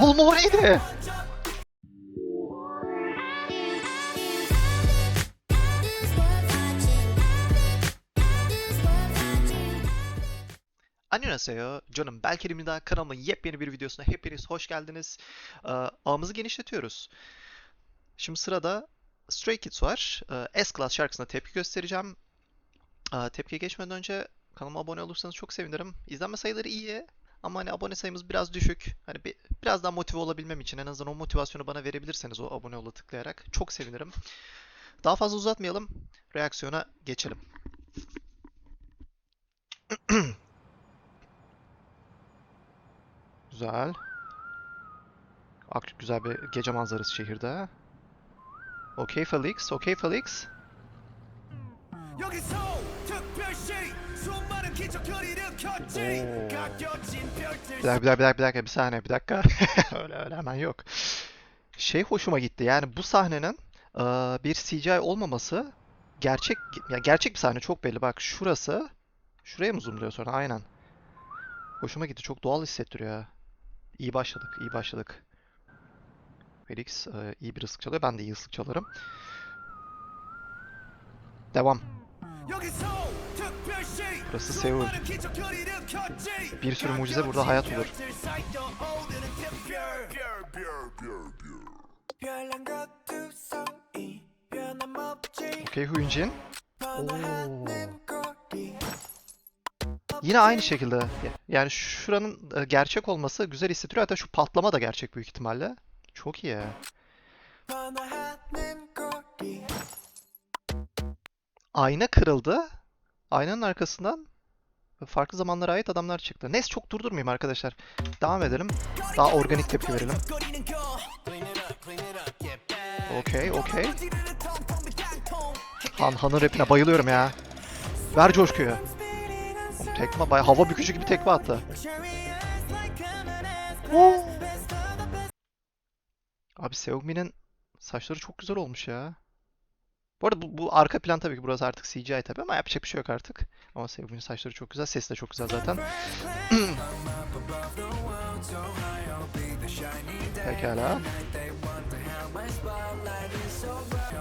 Oğlum o neydi? Annyeonghaseyo, canım Belkerim'in daha kanalımın yepyeni bir videosuna hepiniz hoş geldiniz. Ee, ağımızı genişletiyoruz. Şimdi sırada Stray Kids var. Ee, S-Class şarkısına tepki göstereceğim. Ee, tepkiye geçmeden önce Kanalıma abone olursanız çok sevinirim. İzlenme sayıları iyi ama hani abone sayımız biraz düşük. Hani bir, biraz daha motive olabilmem için en azından o motivasyonu bana verebilirseniz o abone ola tıklayarak çok sevinirim. Daha fazla uzatmayalım. Reaksiyona geçelim. Güzel. Ak güzel bir gece manzarası şehirde. Okey Felix, okey Felix. Yok, it's. Bir dakika, bir dakika, bir dakika, bir saniye, bir dakika. öyle öyle hemen yok. Şey hoşuma gitti. Yani bu sahnenin bir CGI olmaması gerçek ya gerçek bir sahne çok belli. Bak şurası. Şuraya mı zoomluyor sonra? Aynen. Hoşuma gitti. Çok doğal hissettiriyor ya. İyi başladık, iyi başladık. Felix iyi bir ıslık çalıyor. Ben de iyi ıslık çalarım. Devam. Burası Seul. Bir sürü mucize burada hayat olur. Okey Huyunjin. Yine aynı şekilde. Yani şuranın e, gerçek olması güzel hissettiriyor. Hatta şu patlama da gerçek büyük ihtimalle. Çok iyi. Ayna kırıldı. Aynanın arkasından farklı zamanlara ait adamlar çıktı. Neyse çok durdurmayayım arkadaşlar. Devam edelim. Daha organik tepki verelim. Okey, okey. Han, Han'ın rapine bayılıyorum ya. Ver coşkuyu. Oğlum Tekme, bay hava bükücü gibi tekme attı. Oo. Abi Seungmi'nin saçları çok güzel olmuş ya. Bu arada bu, bu arka plan tabii ki burası artık CGI tabii ama yapacak bir şey yok artık. Ama Seungmi'nin saçları çok güzel, sesi de çok güzel zaten. Pekala.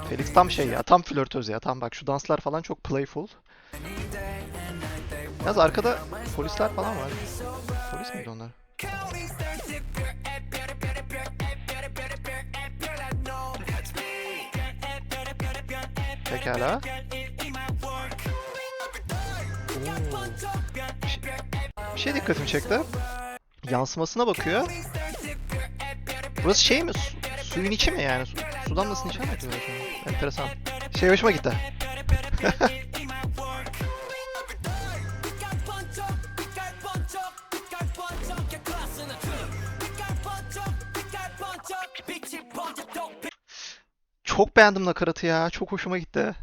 Felix tam şey ya, tam flörtöz ya. Tam bak şu danslar falan çok playful. Yalnız arkada polisler falan var. Polis miydi onlar? Pekala. Oo. Bir şey- dikkatimi çekti. Yansımasına bakıyor. Burası şey mi? Su- suyun içi mi yani? Su- sudan nasıl içer mi? Enteresan. Şey hoşuma gitti. Çok beğendim nakaratı ya. Çok hoşuma gitti.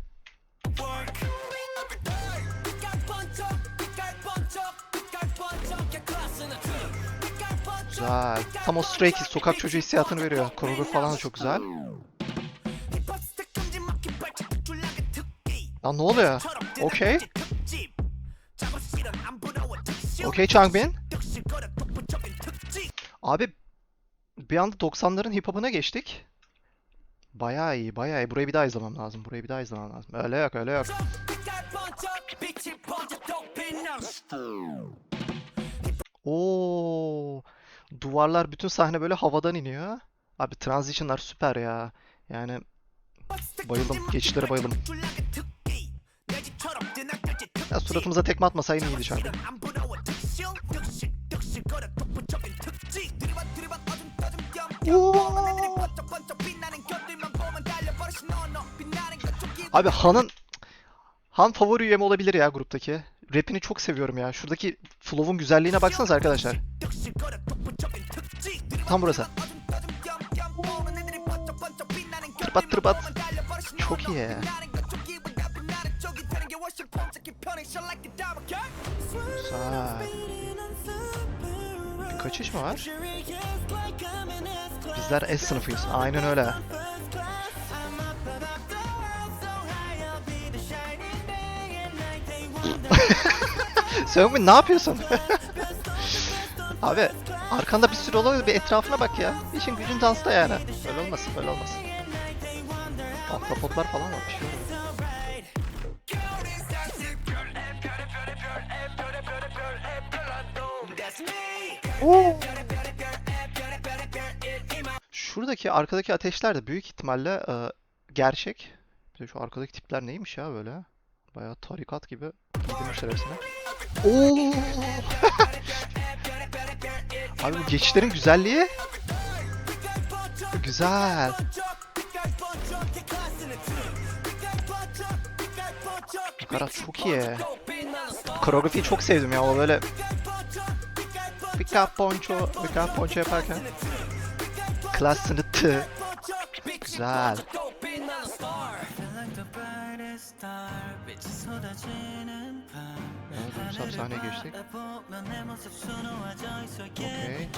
Güzel. Tam o Stray Kids sokak çocuğu hissiyatını veriyor. Koreografi falan da çok güzel. Lan ne oluyor? Okey. Okey Changbin. Abi bir anda 90'ların hip hop'una geçtik. Bayağı iyi, bayağı iyi. Burayı bir daha izlemem lazım. Burayı bir daha izlemem lazım. Öyle yok, öyle yok. Oo, duvarlar bütün sahne böyle havadan iniyor. Abi transition'lar süper ya. Yani bayıldım. Geçişlere bayıldım. Ya suratımıza tekme atmasaydın iyiydi şarkı. Abi Han'ın Han favori üyem olabilir ya gruptaki. Rapini çok seviyorum ya. Şuradaki flow'un güzelliğine baksanız arkadaşlar. Tam burası. Tırpat tırpat. Çok iyi. Bir kaçış mı var? Bizler S sınıfıyız. Aynen öyle. Seungmin ne yapıyorsun? Abi arkanda bir sürü olay bir etrafına bak ya. İşin gücün dansta yani. Öyle olmaz, öyle olmaz. Ahtapotlar falan var bir şey. Şuradaki arkadaki ateşler de büyük ihtimalle e, gerçek. Bir de şu arkadaki tipler neymiş ya böyle? Bayağı tarikat gibi giydirmişler hepsine. Oo! Abi bu geçişlerin güzelliği. Güzel. Karat çok iyi. Koreografiyi çok sevdim ya o böyle Pika ponço, pika ponço yaparken Klas sınıtı Güzel Duygusal sahneye geçtik. Okey.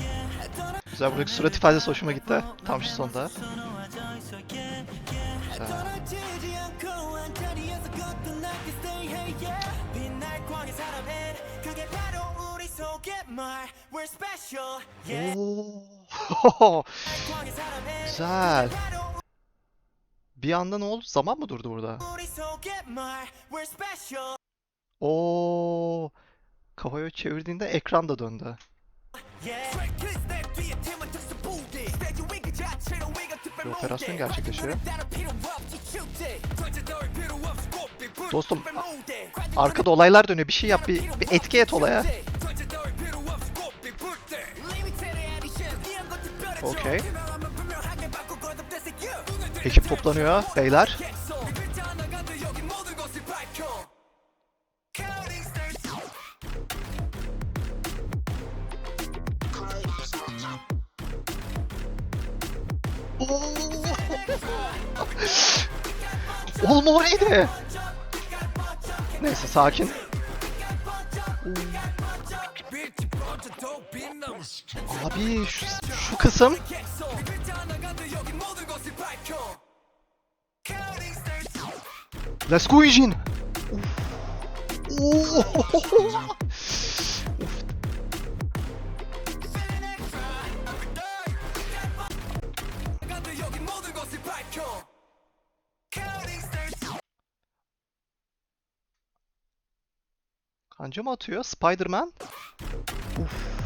Güzel buradaki surat ifadesi hoşuma gitti. Tam şu sonda. Güzel. Güzel. Bir anda ne oldu? Zaman mı durdu burada? Oo. Kafayı çevirdiğinde ekran da döndü. Bir operasyon gerçekleşiyor. Dostum, Arkada olaylar dönüyor. Bir şey yap, bir, bir etki et olaya. Okey. Ekip toplanıyor beyler. Oğlum o neydi? Neyse sakin. Abi şu, şu kısım Let's go. Kanca mı atıyor? Spider-Man? Uf.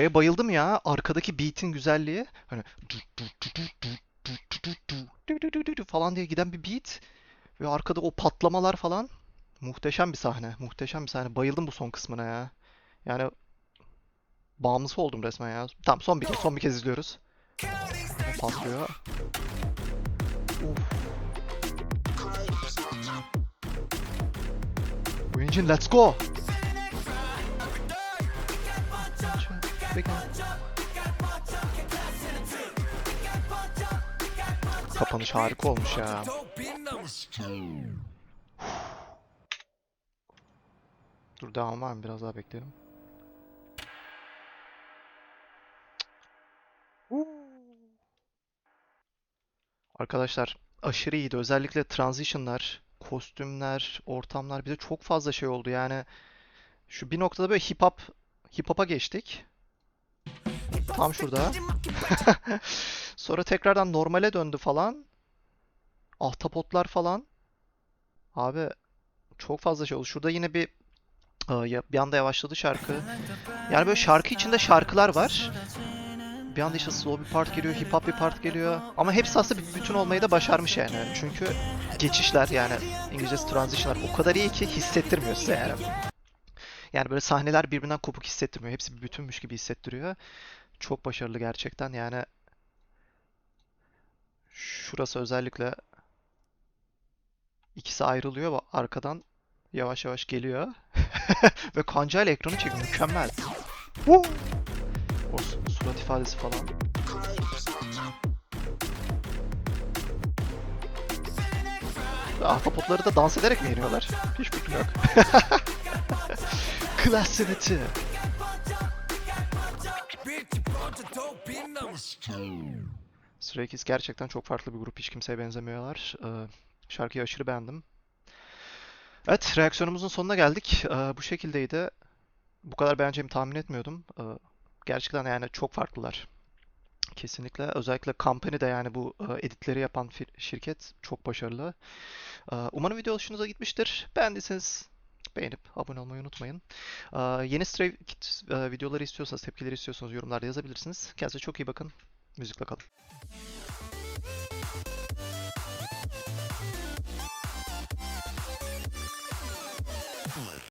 Şeye bayıldım ya. Arkadaki beat'in güzelliği. Hani falan diye giden bir beat. Ve arkada o patlamalar falan. Muhteşem bir sahne. Muhteşem bir sahne. Bayıldım bu son kısmına ya. Yani bağımlısı oldum resmen ya. Tamam son bir kez, son bir kez izliyoruz. Patlıyor. Uf. Oyuncun let's go. Kapanış harika olmuş ya. Dur devam var mı? Biraz daha bekleyelim. Arkadaşlar aşırı iyiydi. Özellikle transition'lar, kostümler, ortamlar bize çok fazla şey oldu. Yani şu bir noktada böyle hip hop hip hop'a geçtik. Tam şurada. Sonra tekrardan normale döndü falan. Ahtapotlar falan. Abi çok fazla şey oldu. Şurada yine bir e, bir anda yavaşladı şarkı. Yani böyle şarkı içinde şarkılar var. Bir anda işte slow bir part geliyor, hip hop bir part geliyor. Ama hepsi aslında bir bütün olmayı da başarmış yani. Çünkü geçişler yani İngilizcesi transitionlar o kadar iyi ki hissettirmiyor size yani. Yani böyle sahneler birbirinden kopuk hissettirmiyor. Hepsi bir bütünmüş gibi hissettiriyor. Çok başarılı gerçekten. Yani şurası özellikle ikisi ayrılıyor ve arkadan yavaş yavaş geliyor. Ve kancayla ekranı çekiyor. Mükemmel. O su- surat ifadesi falan. Ahtapotları da dans ederek mi yeniyorlar? Hiç fikrim yok. Klas sanatı. Stray Kids gerçekten çok farklı bir grup. Hiç kimseye benzemiyorlar. Ee, şarkıyı aşırı beğendim. Evet, reaksiyonumuzun sonuna geldik. Ee, bu şekildeydi. Bu kadar beğeneceğimi tahmin etmiyordum. Ee, gerçekten yani çok farklılar. Kesinlikle. Özellikle Company de yani bu e, editleri yapan şirket çok başarılı. Ee, umarım video hoşunuza gitmiştir. Beğendiyseniz beğenip abone olmayı unutmayın. Yeni Stray e, videoları istiyorsanız, tepkileri istiyorsanız yorumlarda yazabilirsiniz. Kendinize çok iyi bakın. Müzikle kalın.